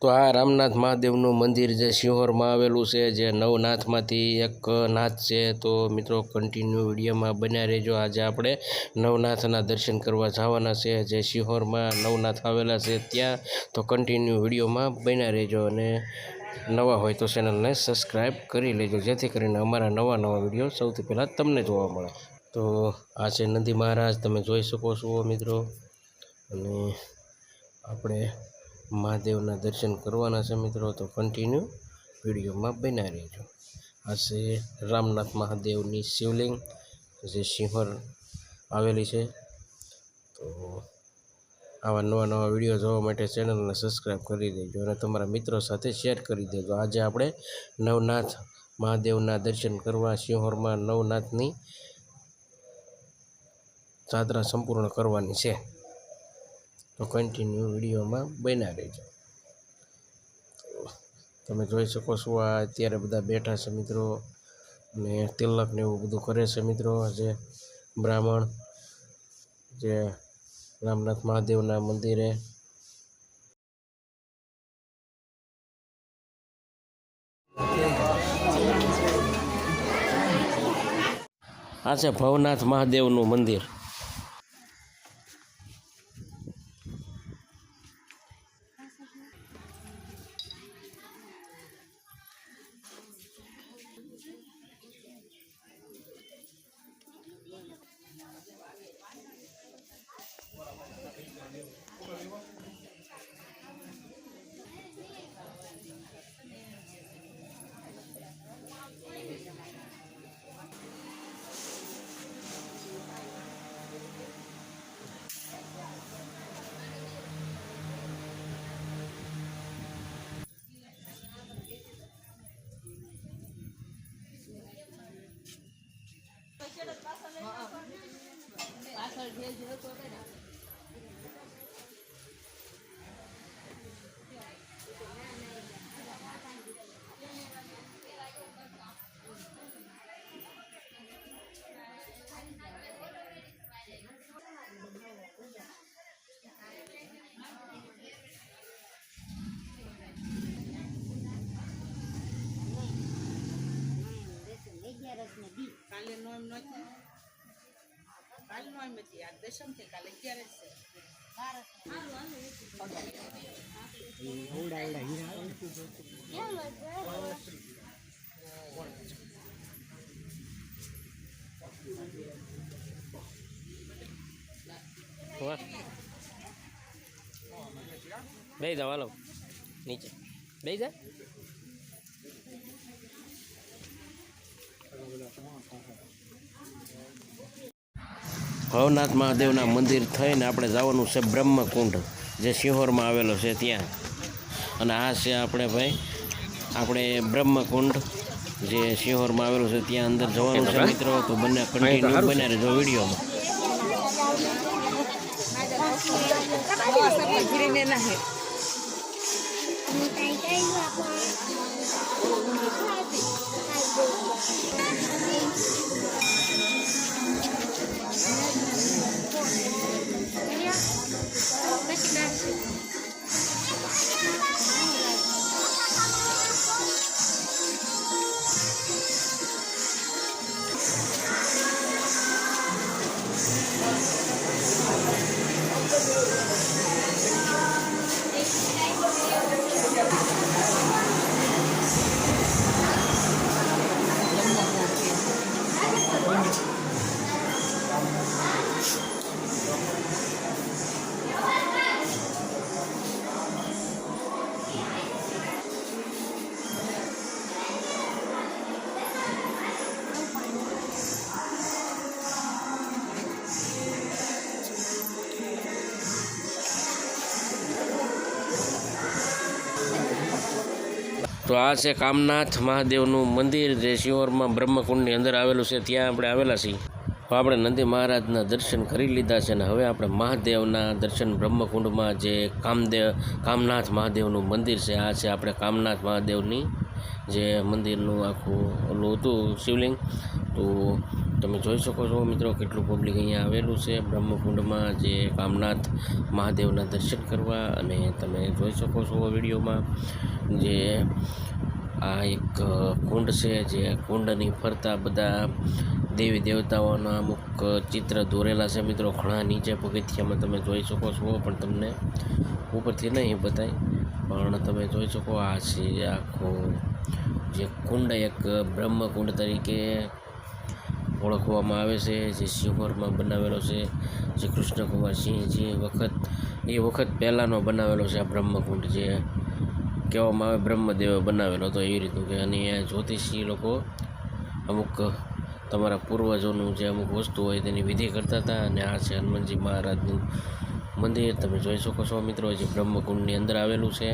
તો આ રામનાથ મહાદેવનું મંદિર જે સિંહોરમાં આવેલું છે, જે નવનાથમાંથી એક નાથ છે, તો મિત્રો કન્ટિન્યુ વિડીયોમાં બન્યા રહેજો. આજે આપણે નવનાથના દર્શન કરવા જવાના છે. જે સિંહોરમાં નવનાથ આવેલા છે, ત્યાં તો કન્ટિન્યુ વિડીયોમાં બન્યા રહેજો અને નવા હોય તો ચેનલને સબસ્ક્રાઈબ કરી લેજો, જેથી કરીને અમારા નવા નવા વીડિયો સૌથી પહેલાં તમને જોવા મળે. તો આ છે નંદી મહારાજ, તમે જોઈ શકો છો મિત્રો. અને આપણે મહાદેવના દર્શન કરવાના છે મિત્રો, તો કન્ટિન્યુ વિડીયોમાં બના રહેજો. આ રામનાથ મહાદેવની શિવલિંગ, જે સિંહર આવેલી છે. તો આવા નવા નવા વીડિયો જોવા માટે ચેનલને સબસ્ક્રાઈબ કરી દેજો અને તમારા મિત્રો સાથે શેર કરી દેજો. આજે આપણે નવનાથ મહાદેવના દર્શન કરવા સિંહોરમાં નવનાથની જાત્રા સંપૂર્ણ કરવાની છે. તો કન્ટિન્યુ વિડીયોમાં બન્યા રહેજો. તમે જોઈ શકો છો આ અત્યારે બધા બેઠા છે મિત્રો. અને તિલક એવું બધું કરે છે મિત્રો જે બ્રાહ્મણ. જે રામનાથ મહાદેવના મંદિરે. આ છે ભવનાથ મહાદેવનું મંદિર. Dia 多带点 કાલ નોમ હતી આ દશમ છે કાલે અગિયાર જ છે વાહ બે જાઓ હાલો નીચે બે જા ભવનાથ મહાદેવના મંદિર થઈને આપણે જવાનું છે બ્રહ્મકુંડ જે સિહોરમાં આવેલો છે ત્યાં. અને આ છે આપણે ભાઈ આપણે બ્રહ્મકુંડ જે સિહોરમાં આવેલું છે ત્યાં અંદર જવાનું છે મિત્રો. તો બંને કન્ટિન્યુ બન્યા રહેજો વિડીયોમાં. તો આ છે કામનાથ મહાદેવનું મંદિર જે શિહોરમાં બ્રહ્મકુંડની અંદર આવેલું છે, ત્યાં આપણે આવેલા છીએ. તો આપણે નંદી મહારાજના દર્શન કરી લીધા છે અને હવે આપણે મહાદેવના દર્શન બ્રહ્મકુંડમાં જે કામદેવ, કામનાથ મહાદેવનું મંદિર છે, આ છે આપણે કામનાથ મહાદેવની જે મંદિરનું આખું ઓલું હતું, શિવલિંગ. તો તમે જોઈ શકો છો મિત્રો કેટલું પબ્લિક અહીંયા આવેલું છે. બ્રહ્મકુંડમાં જે કામનાથ મહાદેવના દર્શન કરવા અને તમે જોઈ શકો છો વિડીયોમાં જે આ એક કુંડ છે, જે કુંડની ફરતા બધા દેવી દેવતાઓના અમુક ચિત્ર દોરેલા છે મિત્રો. ઘણા નીચે પગથિયામાં તમે જોઈ શકો છો, પણ તમને ઉપરથી નહીં બતાય. પણ તમે જોઈ શકો આ છે આખો જે કુંડ, એક બ્રહ્મકુંડ તરીકે ઓળખવામાં આવે છે, જે સિંહોરમાં બનાવેલો છે, જે કૃષ્ણકુમાર સિંહજી વખત, એ વખત પહેલાંનો બનાવેલો છે આ બ્રહ્મકુંડ જે કહેવામાં આવે બ્રહ્મદેવે બનાવેલો હતો એ રીતનું કે અને જ્યોતિષી લોકો અમુક તમારા પૂર્વજોનું જે અમુક વસ્તુ હોય તેની વિધિ કરતા હતા અને આ છે હનુમાનજી મહારાજનું મંદિર, તમે જોઈ શકો છો મિત્રો જે બ્રહ્મકુંડની અંદર આવેલું છે.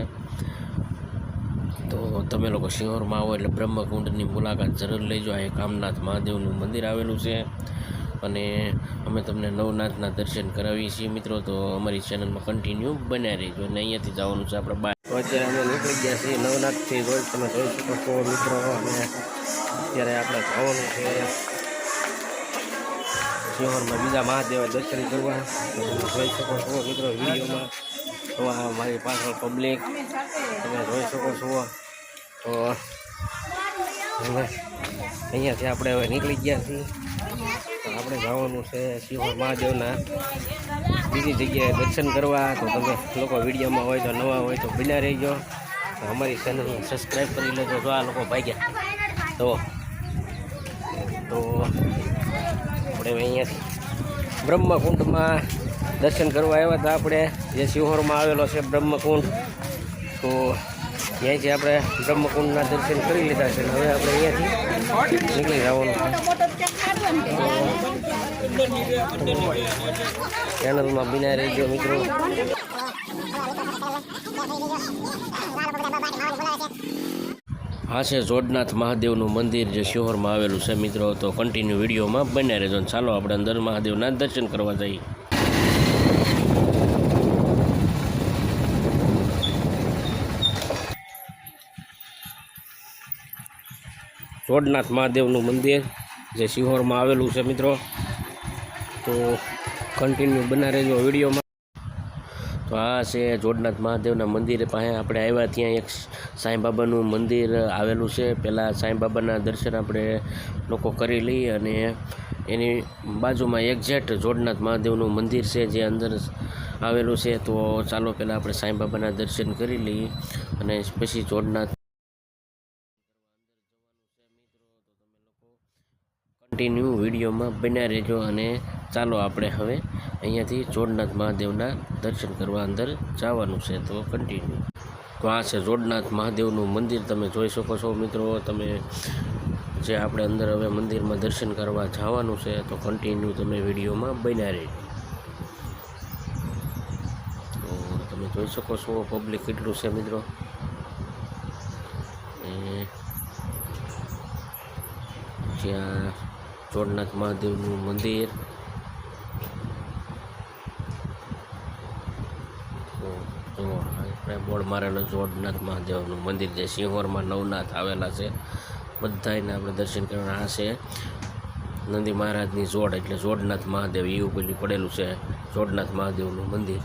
તો તમે લોકો સિંહોરમાં આવો એટલે બ્રહ્મકુંડની મુલાકાત જરૂર લેજો. આ એક કામનાથ મહાદેવનું મંદિર આવેલું છે. અને અમે તમને નવનાથના દર્શન કરાવીએ છીએ મિત્રો. તો અમારી ચેનલમાં કન્ટિન્યુ બન્યા રહીજો. અને અહીંયાથી જવાનું છે આપણે બાય તો અત્યારે અમે નીકળી ગયા છીએ નવનાથથી જોઈ તમે જોઈ શકો છો મિત્રો. અને અત્યારે આપણે જવાનું છે. સિંહોરમાં બીજા મહાદેવ દર્શન કરવા. જોઈ શકો છો મિત્રો વિડીયોમાં. તો આ મારી પાછળ પબ્લિક તમે જોઈ શકો છો. તો અહીંયાથી આપણે હવે નીકળી ગયા છીએ. આપણે જવાનું છે શિવ મહાદેવના. બીજી જગ્યાએ દર્શન કરવા. તો તમે લોકો વિડીયોમાં હોય તો નવા હોય તો બન્યા રહીજો. તો અમારી ચેનલને સબસ્ક્રાઈબ કરી લેજો જો આ લોકો ભાગ્યા. તો તો આપણે અહીંયાથી બ્રહ્મકુંડમાં દર્શન કરવા આવ્યા હતા આપણે. જે શિહોરમાં આવેલો છે બ્રહ્મકુંડ. તો ત્યાંથી આપણે બ્રહ્મકુંડના દર્શન કરી લીધા છે હવે આપણે અહીંયાથી નીકળી જવાનું ચેનલમાં બિના રહેજો મિત્રો. છે જોડનાથ મહાદેવનું મંદિર જે શિહોરમાં આવેલું છે મિત્રો, તો કન્ટિન્યુ વિડીયોમાં બન્યા રહેજો ચાલો આપણે અંદર મહાદેવના દર્શન કરવા જઈએ. જોડનાથ મહાદેવનું મંદિર જે શિહોરમાં આવેલું છે મિત્રો, તો કન્ટિન્યુ બના રહેજો વિડીયોમાં. છે, જોડનાથ મહાદેવના મંદિર પાસે આપણે આવ્યા ત્યાં એક સાંઈબાબાનું મંદિર આવેલું છે. પહેલાં સાંઈબાબાના દર્શન આપણે લોકો કરી લઈએ અને એની બાજુમાં એક્ઝેક્ટ જોડનાથ મહાદેવનું મંદિર છે જે અંદર આવેલું છે. તો ચાલો પહેલાં આપણે સાંઈબાબાના દર્શન કરી લઈએ અને પછી જોડનાથ કન્ટિન્યુ વિડીયોમાં બન્યા રહેજો અને ચાલો આપણે હવે અહીંયાથી જોડનાથ મહાદેવના દર્શન કરવા અંદર જવાનું છે. તો કન્ટિન્યુ તો આ છે જોડનાથ મહાદેવનું મંદિર. તમે જોઈ શકો છો મિત્રો, તમે જે આપણે અંદર હવે મંદિરમાં દર્શન કરવા જવાનું છે, તો કન્ટિન્યુ તમે વિડીયોમાં બન્યા રહેજો. તો તમે જોઈ શકો છો પબ્લિક કેટલું છે મિત્રો. જ્યાં જોડનાથ મહાદેવનું મંદિર. બોર્ડ મારેલો જોડનાથ મહાદેવનું મંદિર જે સિંહોરમાં નવનાથ આવેલા છે. બધાને આપણે દર્શન કરવાના આ છે. નંદી મહારાજની જોડ એટલે જોડનાથ મહાદેવ એ ઉપરથી પડેલું છે. જોડનાથ મહાદેવનું મંદિર.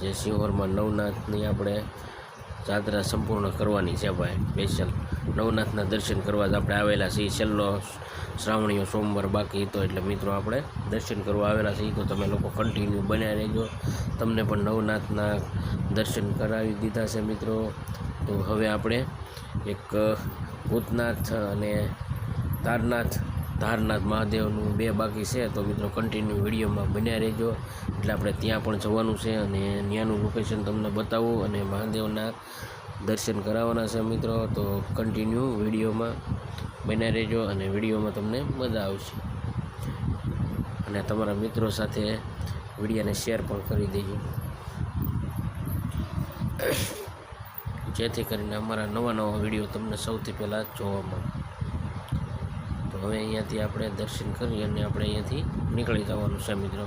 જે સિંહોરમાં નવનાથની આપણે જાત્રા સંપૂર્ણ કરવાની છે ભાઈ સ્પેશિયલ નવનાથના દર્શન કરવા જ આપણે આવેલા છીએ. છેલ્લો શ્રાવણીઓ સોમવાર બાકી હતો એટલે મિત્રો આપણે દર્શન કરવા આવેલા છીએ. તો તમે લોકો કન્ટિન્યુ બન્યા રહેજો. તમને પણ નવનાથના દર્શન કરાવી દીધા છે મિત્રો. તો હવે આપણે એક ભૂતનાથ અને તારનાથ, ધારનાથ મહાદેવનું બે બાકી છે. તો મિત્રો કન્ટિન્યુ વિડીયોમાં બન્યા રહેજો. એટલે આપણે ત્યાં પણ જવાનું છે અને ત્યાંનું લોકેશન તમને બતાવું અને મહાદેવના દર્શન કરાવવાના છે મિત્રો, તો કન્ટિન્યુ વિડીયોમાં બન્યા રહેજો અને વિડીયોમાં તમને મજા આવશે. અને તમારા મિત્રો સાથે વિડીયોને શેર પણ કરી દેજો. જેથી કરીને અમારા નવા નવા વીડિયો તમને સૌથી પહેલાં જોવા મળે. તો હવે અહીંયાથી આપણે દર્શન કરી અને આપણે અહીંયાથી નીકળી જવાનું છે મિત્રો.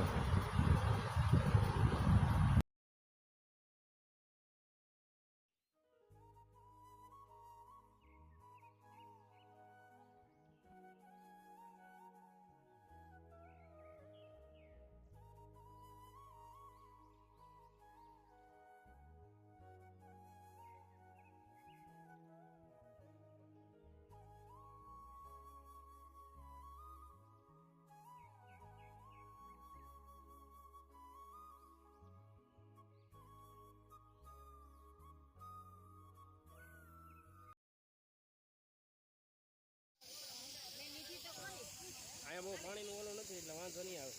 એટલે વાંધો નહીં આવે.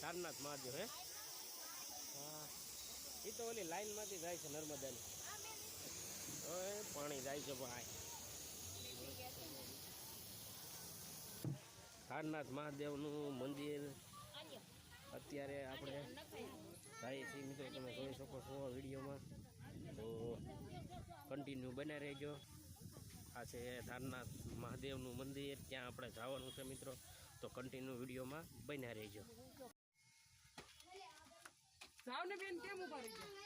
સારનાથ મહાદેવ, હે? હા. એ તો ઓલી લાઈનમાંથી જાય છે નર્મદાની. હવે પાણી જાય છે ભાઈ. સારનાથ મહાદેવનું મંદિર અત્યારે આપણે જાય છીએ મિત્રો, તમે જોઈ શકો છો વિડીયોમાં. તો કન્ટિન્યુ બન્યા રહેજો. આ છે સારનાથ મહાદેવનું મંદિર, ત્યાં આપણે જવાનું છે મિત્રો. તો કન્ટિન્યુ વિડીયોમાં બન્યા રહેજો. સાવને બેન કેમ ઊભા રહી ગયા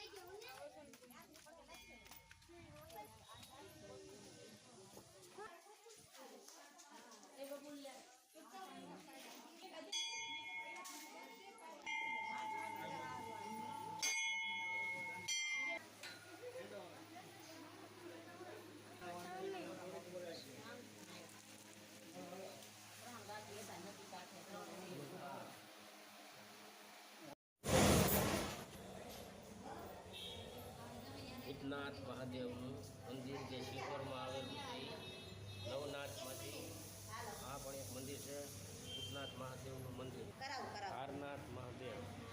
ભૂતનાથ મહાદેવનું મંદિર જે શિખરમાં આવેલું છે નવનાથમાંથી આ પણ એક મંદિર છે ભૂતનાથ મહાદેવનું મંદિર. હારનાથ મહાદેવ.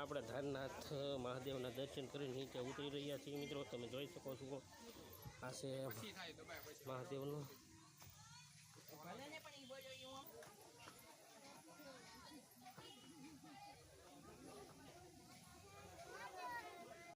આપણે ધારનાથ મહાદેવના દર્શન કરી નીચે ઉતરી રહ્યા છીએ મિત્રો. તમે જોઈ શકો છો. આ છે મહાદેવનું